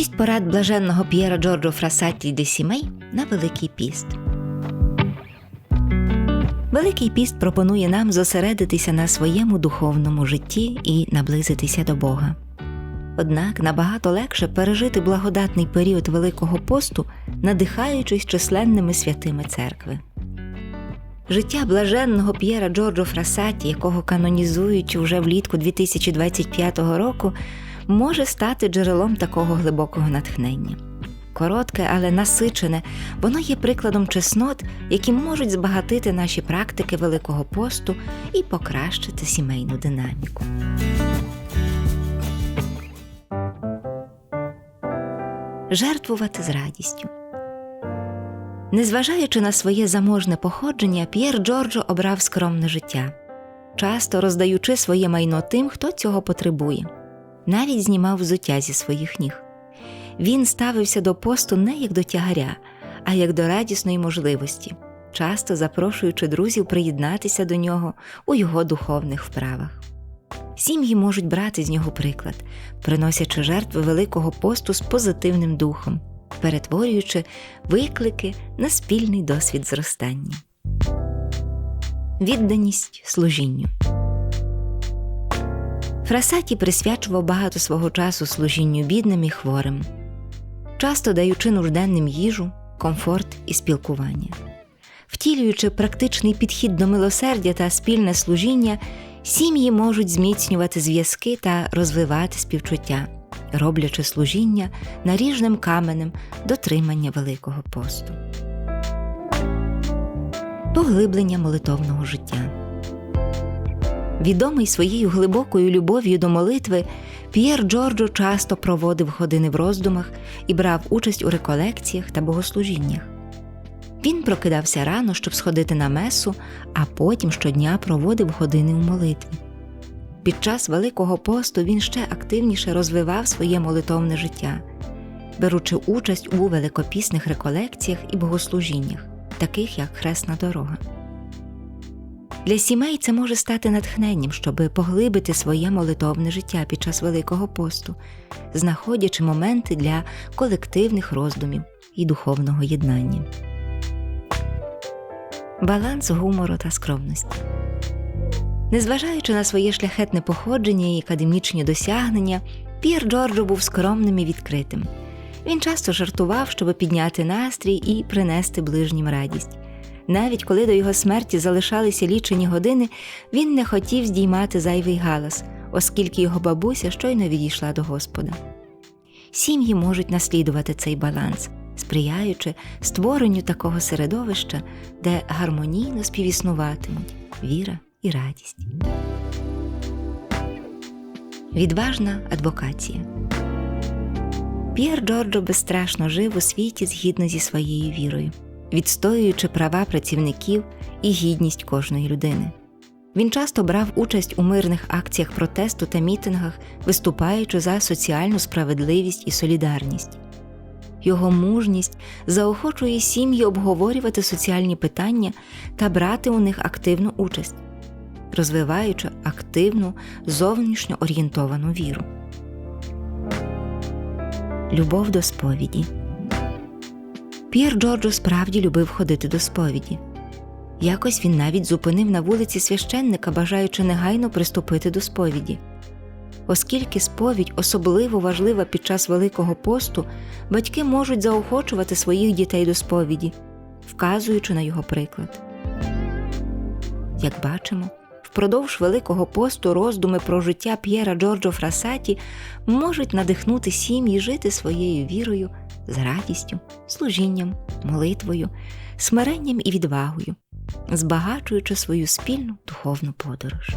Шість порад блаженного П'єра Джорджо Фрасатті де Сімей на Великий піст. Великий піст пропонує нам зосередитися на своєму духовному житті і наблизитися до Бога. Однак набагато легше пережити благодатний період Великого посту, надихаючись численними святими церкви. Життя блаженного П'єра Джорджо Фрасаті, якого канонізують уже влітку 2025 року, може стати джерелом такого глибокого натхнення. Коротке, але насичене, воно є прикладом чеснот, які можуть збагатити наші практики Великого посту і покращити сімейну динаміку. Жертвувати з радістю. Незважаючи на своє заможне походження, П'єр Джорджо обрав скромне життя, часто роздаючи своє майно тим, хто цього потребує, навіть знімав взуття зі своїх ніг. Він ставився до посту не як до тягаря, а як до радісної можливості, часто запрошуючи друзів приєднатися до нього у його духовних вправах. Сім'ї можуть брати з нього приклад, приносячи жертви Великого посту з позитивним духом, перетворюючи виклики на спільний досвід зростання. Відданість служінню. Фрасаті присвячував багато свого часу служінню бідним і хворим, часто даючи нужденним їжу, комфорт і спілкування. Втілюючи практичний підхід до милосердя та спільне служіння, сім'ї можуть зміцнювати зв'язки та розвивати співчуття, роблячи служіння наріжним каменем дотримання Великого посту. Поглиблення молитовного життя. Відомий своєю глибокою любов'ю до молитви, П'єр Джорджо часто проводив години в роздумах і брав участь у реколекціях та богослужіннях. Він прокидався рано, щоб сходити на месу, а потім щодня проводив години у молитві. Під час Великого посту він ще активніше розвивав своє молитовне життя, беручи участь у великопісних реколекціях і богослужіннях, таких як Хресна дорога. Для сімей це може стати натхненням, щоб поглибити своє молитовне життя під час Великого посту, знаходячи моменти для колективних роздумів і духовного єднання. Баланс гумору та скромності. Незважаючи на своє шляхетне походження і академічні досягнення, П'єр Джорджо був скромним і відкритим. Він часто жартував, щоб підняти настрій і принести ближнім радість. Навіть коли до його смерті залишалися лічені години, він не хотів здіймати зайвий галас, оскільки його бабуся щойно відійшла до Господа. Сім'ї можуть наслідувати цей баланс, сприяючи створенню такого середовища, де гармонійно співіснуватимуть віра і радість. Відважна адвокація. П'єр Джорджо безстрашно жив у світі згідно зі своєю вірою відстоюючи права працівників і гідність кожної людини. Він часто брав участь у мирних акціях протесту та мітингах, виступаючи за соціальну справедливість і солідарність. Його мужність заохочує сім'ї обговорювати соціальні питання та брати у них активну участь, розвиваючи активну зовнішньо орієнтовану віру. Любов до сповіді. П'єр Джорджо справді любив ходити до сповіді. Якось він навіть зупинив на вулиці священника, бажаючи негайно приступити до сповіді. Оскільки сповідь особливо важлива під час Великого посту, батьки можуть заохочувати своїх дітей до сповіді, вказуючи на його приклад. Як бачимо, впродовж Великого посту роздуми про життя П'єра Джорджо Фрасаті можуть надихнути сім'ї жити своєю вірою з радістю, служінням, молитвою, смиренням і відвагою, збагачуючи свою спільну духовну подорож.